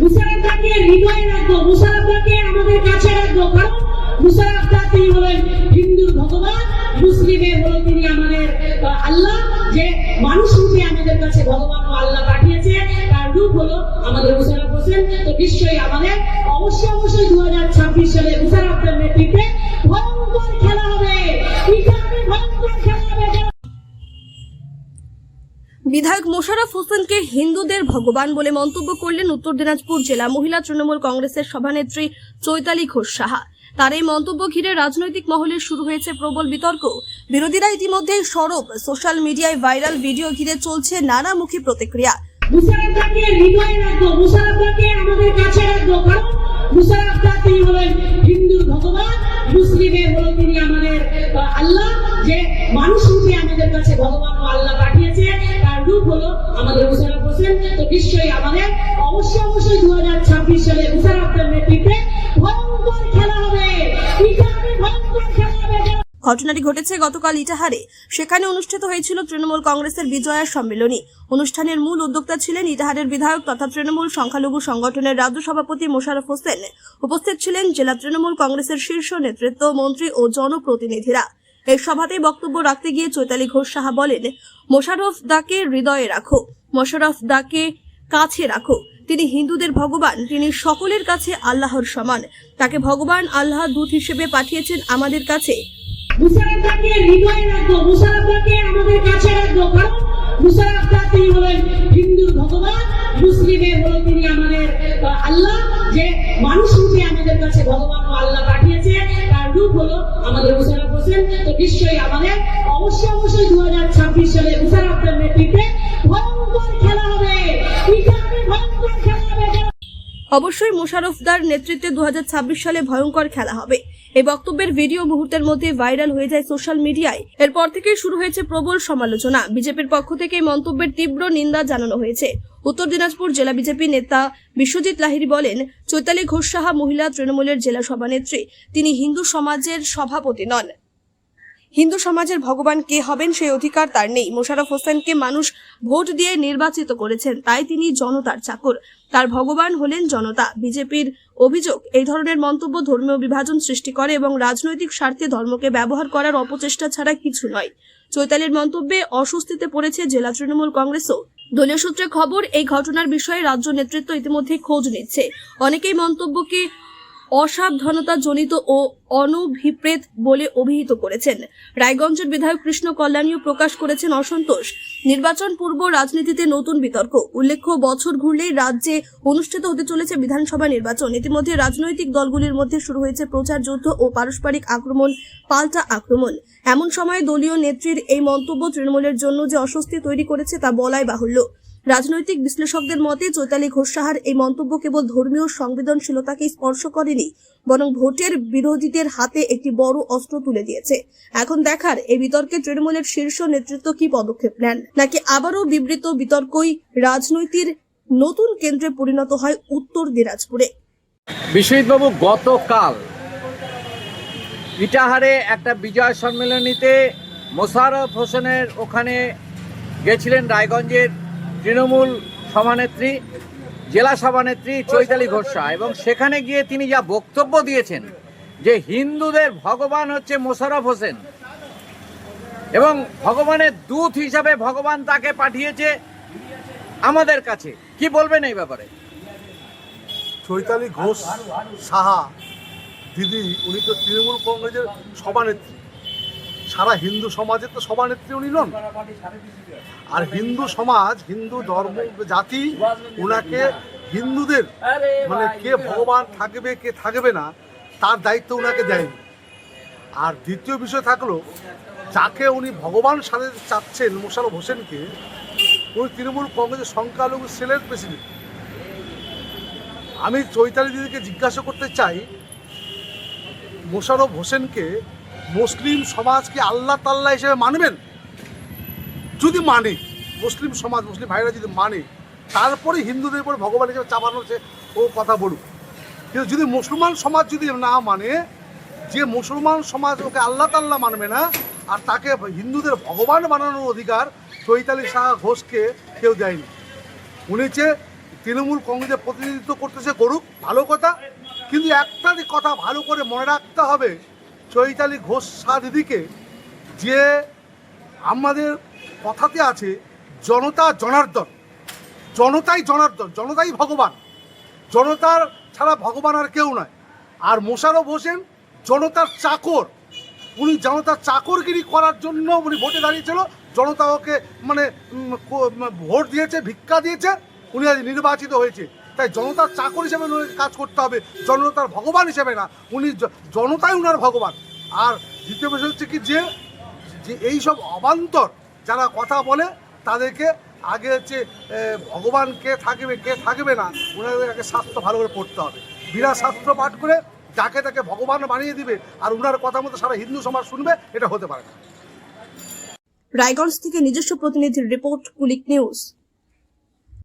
মুসারাফদাকে হৃদয়ে রাখব মুসারাফদাকে আমাদের কাছে রাখব। কারণ মুসারাফদা তিনি হলেন হিন্দুর ভগবান, মুসলিমের হলো তিনি আমাদের আল্লাহ। যে মানুষ রূপে আমাদের কাছে ভগবান ও আল্লাহ পাঠিয়েছে, তার রূপ হলো আমাদের মুসারাফ হোসেন। তো নিশ্চয়ই আমাদের, অবশ্যই অবশ্যই দু হাজার ছাব্বিশ সালে মুসারাফদের নেতৃত্বে ভয়ঙ্কর খেলা হবে। ভয়ঙ্কর বিধায়ক মোশাররফ হোসেনকে হিন্দুদের ভগবান বলে মন্তব্য করলেন উত্তর দিনাজপুর জেলা মহিলা তৃণমূল কংগ্রেসের সভানেত্রী চৈতালি ঘোষ সাহা। তার এই মন্তব্য ঘিরে রাজনৈতিক মহলে শুরু হয়েছে প্রবল বিতর্ক। বিরোধীরা ইতিমধ্যেই সরব। সোশ্যাল মিডিয়ায় ভাইরাল ভিডিও ঘিরে চলছে নানামুখী প্রতিক্রিয়া। আল্লাহ, যে মানুষ আমাদের কাছে ভগবান ও আল্লাহ পাঠিয়েছে, তার হলো আমাদের মুসারাফ হোসেন। তো নিশ্চয়ই আমাদের অবশ্যই অবশ্যই দু হাজার ছাব্বিশ সালে নেতৃত্বে ভয়ঙ্কর খেলা হবে। ঘটনাটি ঘটেছে গতকাল ইটাহারে। সেখানে অনুষ্ঠিত হয়েছিল তৃণমূল কংগ্রেসের বিজয়া সম্মেলনী। অনুষ্ঠানের মূল উদ্যোক্তা ছিলেন ইটাহারের বিধায়ক তথা তৃণমূল সংখ্যালঘু সংগঠনের রাজ্য সভাপতি মোশাররফ হোসেন। উপস্থিত ছিলেন জেলা তৃণমূল কংগ্রেসের শীর্ষ নেতৃত্ব, মন্ত্রী ও জনপ্রতিনিধিরা। এই সভাতে বক্তব্য রাখতে গিয়ে চৈতালি ঘোষ সাহা বলেন, মোশাররফ দাকে হৃদয়ে রাখো, মোশাররফ দাকে কাছে রাখো। তিনি হিন্দুদের ভগবান, তিনি সকলের কাছে আল্লাহর সমান। তাকে ভগবান আল্লাহ দূত হিসেবে পাঠিয়েছেন আমাদের কাছে। হিন্দুর ভগবান। মুসলিমের হলো তিনি আমাদের আল্লাহ, যে মানুষ রূপে আমাদের কাছে ভগবান ও আল্লাহ পাঠিয়েছে, তার রূপ হলো আমাদের মুসারাফ হোসেন। তো নিশ্চয়ই আমাদের, অবশ্যই অবশ্যই দু হাজার ছাব্বিশ সালে মুসারাফদের নেতৃত্বে ভয়ঙ্কর খেলা হবে। অবশ্যই মোশারফদার নেতৃত্বে দু হাজার ছাব্বিশ সালে ভয়ঙ্কর খেলা হবে। এই বক্তব্যের ভিডিও মুহূর্তের মধ্যে ভাইরাল হয়ে যায় সোশ্যাল মিডিয়ায়। এরপর থেকেই শুরু হয়েছে প্রবল সমালোচনা। বিজেপির পক্ষ থেকে মন্তব্যের তীব্র নিন্দা জানানো হয়েছে। উত্তর দিনাজপুর জেলা বিজেপি নেতা বিশ্বজিৎ লাহিড়ী বলেন, চৈতালি ঘোষ সাহা মহিলা তৃণমূলের জেলা সভানেত্রী, তিনি হিন্দু সমাজের সভাপতি নন। হিন্দু সমাজের ভগবান কে হবেন সেই অধিকার তার নেই। মোশাররফ হোসেনকে মানুষ ভোট দিয়ে নির্বাচিত করেছেন, তাই তিনি জনতার চাকর। তার ভগবান হলেন জনতা। বিজেপির অভিযোগ, এই ধরনের মন্তব্য ধর্মীয় বিভাজন সৃষ্টি করে এবং রাজনৈতিক স্বার্থে ধর্মকে ব্যবহার করার অপচেষ্টা ছাড়া কিছু নয়। চৈতালির মন্তব্যে অস্বস্তিতে পড়েছে জেলা তৃণমূল কংগ্রেসও। দলীয় সূত্রে খবর এই ঘটনার বিষয়ে রাজ্য নেতৃত্ব ইতিমধ্যে খোঁজ নিচ্ছে। অনেকেই মন্তব্যকে অসাবধানতা জনিত ও অনভিপ্রেত বলে অভিহিত করেছেন। রায়গঞ্জের বিধায়ক কৃষ্ণ কল্যাণীও প্রকাশ করেছেন অসন্তোষ। নির্বাচন পূর্ব রাজনীতিতে নতুন বিতর্ক। উল্লেখ্য, বছর ঘুরলেই রাজ্যে অনুষ্ঠিত হতে চলেছে বিধানসভা নির্বাচন। ইতিমধ্যে রাজনৈতিক দলগুলির মধ্যে শুরু হয়েছে প্রচার যুদ্ধ ও পারস্পরিক আক্রমণ, পাল্টা আক্রমণ। এমন সময় দলীয় নেত্রীর এই মন্তব্য তৃণমূলের জন্য যে অস্বস্তি তৈরি করেছে তা বলাই বাহুল্য। রাজনৈতিক বিশ্লেষকদের মতে, চৈতালি ঘোষ সাহার এই মন্তব্য কেবল ধর্মীয় সংবেদনশীলতাকে স্পর্শ করেনি, বরং ভোটের বিরোধীদের হাতে একটি বড় অস্ত্র তুলে দিয়েছে। এখন দেখার এই বিতর্কে তৃণমূলের শীর্ষ নেতৃত্ব কি পদক্ষেপ নেন? নাকি আবারও বিবৃত বিতর্কই রাজনৈতিক নতুন কেন্দ্রে পরিণত হয় উত্তর দিনাজপুরে? বিশ্বজিৎবাবু, গতকাল ইটাহারে একটা বিজয় সম্মেলনীতে মোশারফ হোসেনের ওখানে গেছিলেন রায়গঞ্জের তৃণমূল সভানেত্রী, জেলা সভানেত্রী চৈতালি ঘোষা এবং সেখানে গিয়ে তিনি যা বক্তব্য দিয়েছেন যে হিন্দুদের ভগবান হচ্ছে মোশাররফ হোসেন এবং ভগবানের দূত হিসাবে ভগবান তাকে পাঠিয়েছে আমাদের কাছে। কি বলবেন এই ব্যাপারে? চৈতালি ঘোষ সাহা, দিদি, উনি তো তৃণমূল কংগ্রেসের সভানেত্রী। সারা হিন্দু সমাজের তো সভানেত্রী উনি নন আর হিন্দু সমাজ, হিন্দু ধর্ম, জাতি ওনাকে হিন্দুদের মানে কে ভগবান থাকবে, কে থাকবে না, তার দায়িত্ব ওনাকে দেয়নি। আর দ্বিতীয় বিষয় থাকল, যাকে উনি ভগবান সাথে চাচ্ছেন মোশারফ হোসেনকে, উনি তৃণমূল কংগ্রেসের সংখ্যালঘু সেলের প্রেসিডেন্ট। আমি চৈতালি দিদিকে জিজ্ঞাসা করতে চাই, মোশাররফ হোসেনকে মুসলিম সমাজকে আল্লাহ তাল্লাহ হিসেবে মানবেন? যদি মানে মুসলিম সমাজ, মুসলিম ভাইরা যদি মানে তারপরে হিন্দুদের উপর ভগবান হিসেবে চাপানো সে ও কথা বলুক। কিন্তু যদি মুসলমান সমাজ যদি না মানে যে মুসলমান সমাজ ওকে আল্লাহ তাল্লাহ মানবে না, আর তাকে হিন্দুদের ভগবান বানানোর অধিকার চৈতালি শাহ ঘোষকে কেউ দেয়নি। উনি হচ্ছে তৃণমূল কংগ্রেসের প্রতিনিধিত্ব করতেছে করুক, ভালো কথা, কিন্তু একটা কথা ভালো করে মনে রাখতে হবে চৈতালি ঘোষ শাহ দিদিকে যে আমাদের কথাতে আছে, জনতা জনার্দন। জনতাই জনার্দন, জনতাই ভগবান। জনতার ছাড়া ভগবান আর কেউ নয়। আর মোশারফ হোসেন জনতার চাকর। উনি জনতার চাকরগিরি করার জন্য উনি ভোটে দাঁড়িয়েছিল। জনতা ওকে মানে ভোট দিয়েছে, ভিক্ষা দিয়েছে। উনি আজ নির্বাচিত হয়েছে। তাই জনতার চাকর হিসেবে ওনাকে কাজ করতে হবে, জনতার ভগবান হিসেবে না, উনি জনতাই উনার ভগবান। আর দ্বিতীয় বিষয় হচ্ছে কি যে যে এই সব অবান্তর যারা কথা বলে, তাদেরকে আগে হচ্ছে ভগবান কে থাকবে কে থাকবে না ওনাদের আগে শাস্ত্র ভালো করে পড়তে হবে। বিনা শাস্ত্র পাঠ করে যাকে তাকে ভগবান বানিয়ে দিবে, আর ওনার কথা মতো সারা হিন্দু সমাজ শুনবে, এটা হতে পারে না। রায়গঞ্জ থেকে নিজস্ব প্রতিনিধির রিপোর্ট কুলিক নিউজ।